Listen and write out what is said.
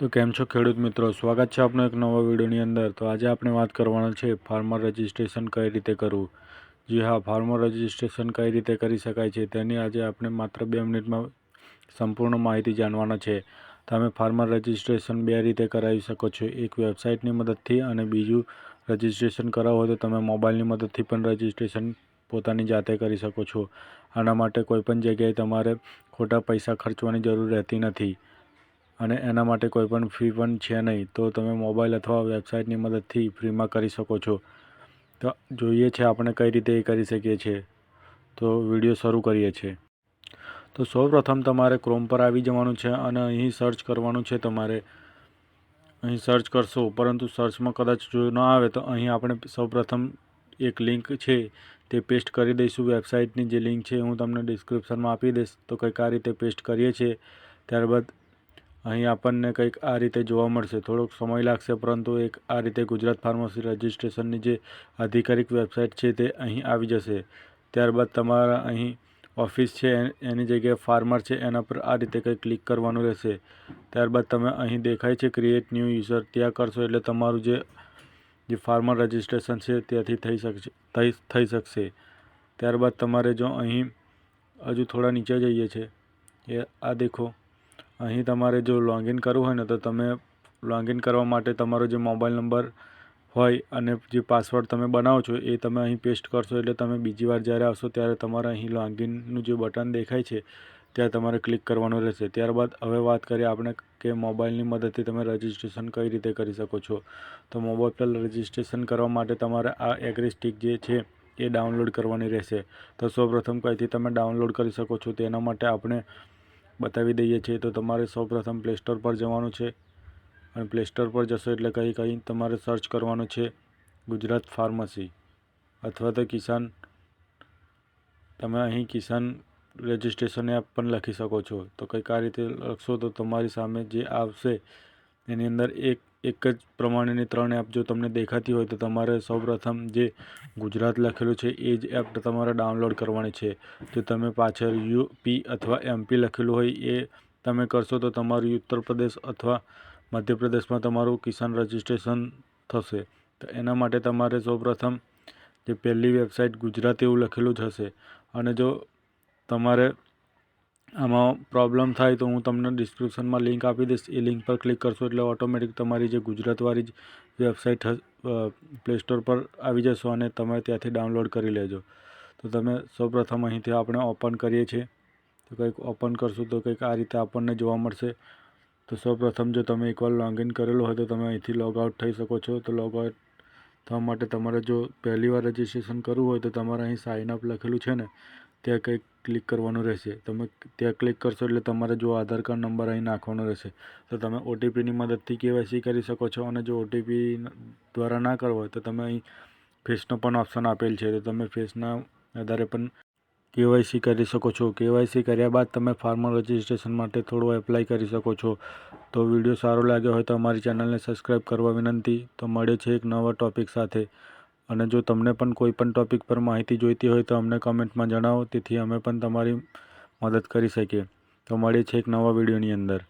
તો કેમ છો ખેડૂત મિત્રો? સ્વાગત છે આપનો એક નવા વિડીયોની અંદર. તો આજે આપણે વાત કરવાના છે ફાર્મર રજિસ્ટ્રેશન કઈ રીતે કરવું? જી હા, ફાર્મર રજિસ્ટ્રેશન કઈ રીતે કરી શકાય છે તેની આજે આપણે માત્ર બે મિનિટમાં સંપૂર્ણ માહિતી જાણવાના છે. તમે ફાર્મર રજિસ્ટ્રેશન બે રીતે કરાવી શકો છો. એક વેબસાઇટની મદદથી અને બીજું રજિસ્ટ્રેશન કરાવો હોય તો તમે મોબાઈલની મદદથી પણ રજિસ્ટ્રેશન પોતાની જાતે કરી શકો છો. આના માટે કોઈપણ જગ્યાએ તમારે ખોટા પૈસા ખર્ચવાની જરૂર રહેતી નથી. અને એના માટે કોઈ પણ ફી પણ છે નહીં, તો તમે મોબાઈલ અથવા વેબસાઇટની મદદથી ફ્રીમાં કરી શકો છો. તો જોઈએ છે આપણે કઈ રીતે એ કરી શકીએ છીએ. તો વીડિયો શરૂ કરીએ છીએ. તો સૌપ્રથમ તમારે ક્રોમ પર આવી જવાનું છે અને અહીં સર્ચ કરવાનું છે તમારે. અહીં સર્ચ કરશો, પરંતુ સર્ચમાં કદાચ જો ન આવે તો અહીં આપણે સૌપ્રથમ એક લિંક છે તે પેસ્ટ કરી દઈશું. વેબસાઇટની જે લિંક છે હું તમને ડિસ્ક્રિપ્શનમાં આપી દઈશ. તો કંઈક આ રીતે પેસ્ટ કરીએ છીએ. ત્યારબાદ અહીં આપણને કંઈક આ રીતે જોવા મળશે. થોડોક સમય લાગશે, પરંતુ એક આ રીતે ગુજરાત ફાર્મસી રજિસ્ટ્રેશનની જે આધિકારિક વેબસાઇટ છે તે અહીં આવી જશે. ત્યારબાદ તમારા અહીં ઓફિસ છે એની જગ્યાએ ફાર્મર છે, એના પર આ રીતે કંઈક ક્લિક કરવાનું રહેશે. ત્યારબાદ તમે અહીં દેખાય છે ક્રિએટ ન્યૂ યુઝર, ત્યાં કરશો એટલે તમારું જે જે ફાર્મર રજિસ્ટ્રેશન છે ત્યાંથી થઈ શકશે, થઈ થઈ શકશે. ત્યારબાદ તમારે જો અહીં હજુ થોડા નીચે જઈએ છે, એ, આ દેખો. અહીં તમારે જો લોગિન કરવું હોય ને તો તમે લોગિન કરવા માટે તમારો જે મોબાઈલ નંબર હોય અને જે પાસવર્ડ તમે બનાવો છો એ તમે અહીં પેસ્ટ કરશો એટલે તમે બીજી વાર જ્યારે આવશો ત્યારે તમારે અહીં લોગિનનું જે બટન દેખાય છે, ત્યાં તમારે ક્લિક કરવાનું રહેશે. ત્યારબાદ હવે વાત કરીએ આપણે કે મોબાઈલની મદદથી તમે રજિસ્ટ્રેશન કઈ રીતે કરી શકો છો. તો મોબાઈલ પર રજિસ્ટ્રેશન કરવા માટે તમારે આ એગ્રી સ્ટિક જે છે એ ડાઉનલોડ કરવાની રહેશે. તો સૌપ્રથમ કઈથી તમે ડાઉનલોડ કરી શકો છો તેના માટે આપણે બતાવી દઈએ છીએ, તો તમારે સૌપ્રથમ પ્લે સ્ટોર પર જવાનું છે. અને પ્લે સ્ટોર પર જશો એટલે કંઈ કંઈ તમારે સર્ચ કરવાનું છે ગુજરાત ફાર્મસી અથવા તો કિસાન, તમે અહીં કિસાન રજિસ્ટ્રેશન એપ પણ લખી શકો છો. તો કંઈક આ રીતે લખશો તો તમારી સામે જે આવશે, એની અંદર એક એક જ પ્રમાણેની ત્રણ એપ જો તમને દેખાતી હોય તો તમારે સૌપ્રથમ જે ગુજરાત લખેલું છે, એ જ એપ તમારે ડાઉનલોડ કરવાની છે. જો તમે પાછળ યુ પી અથવા એમપી લખેલું હોય, એ તમે કરશો તો તમારું ઉત્તર પ્રદેશ અથવા મધ્યપ્રદેશમાં તમારું કિસાન રજિસ્ટ્રેશન થશે. તો એના માટે તમારે સૌપ્રથમ જે પહેલી વેબસાઇટ ગુજરાત એવું લખેલું જ હશે. અને જો તમારે આમાં પ્રોબ્લેમ થાય તો હું તમને ડિસ્ક્રિપ્શનમાં લિંક આપી દઈશ. એ લિંક પર ક્લિક કરશો એટલે ઓટોમેટિક તમારી જે ગુજરાતવાળી જ વેબસાઇટ પ્લે સ્ટોર પર આવી જશો અને તમે ત્યાંથી ડાઉનલોડ કરી લેજો. તો તમે સૌપ્રથમ અહીંથી આપણે ઓપન કરીએ છીએ. તો કંઈક ઓપન કરશું તો કંઈક આ રીતે આપણને જોવા મળશે. તો સૌપ્રથમ જો તમે એકવાર લોગિન કરેલું હોય તો તમે અહીંથી લોગ આઉટ થઈ શકો છો. તો લોગ આઉટ થવા માટે તમારે જો પહેલી વાર રજિસ્ટ્રેશન કરવું હોય તો તમારે અહીં સાઇન અપ લખેલું છે ને ત્યાં કંઈક ક્લિક કરવાનું રહેશે. તમે ત્યાં ક્લિક કરશો એટલે તમારે જો આધાર કાર્ડ નંબર અહીં નાખવાનો રહેશે. તો તમે ઓટીપીની મદદથી કેવાયસી કરી શકો છો અને જો ઓટીપી દ્વારા ના કરવો હોય તો તમે અહીં ફેસનો પણ ઓપ્શન આપેલ છે. તો તમે ફેસના આધારે પણ કેવાયસી કરી શકો છો. કેવાયસી કર્યા બાદ તમે ફાર્મર રજિસ્ટ્રેશન માટે થોડું એપ્લાય કરી શકો છો. તો વીડિયો સારો લાગ્યો હોય તો અમારી ચેનલને સબસ્ક્રાઈબ કરવા વિનંતી. તો મળે છે એક નવા ટૉપિક સાથે. અને જો તમને પણ કોઈ પણ ટૉપિક પર માહિતી જોઈતી હોય તો અમને કમેન્ટમાં જણાવો, તેથી અમે પણ તમારી મદદ કરી શકીએ. તો મળીએ છીએ એક નવા વિડીયોની અંદર.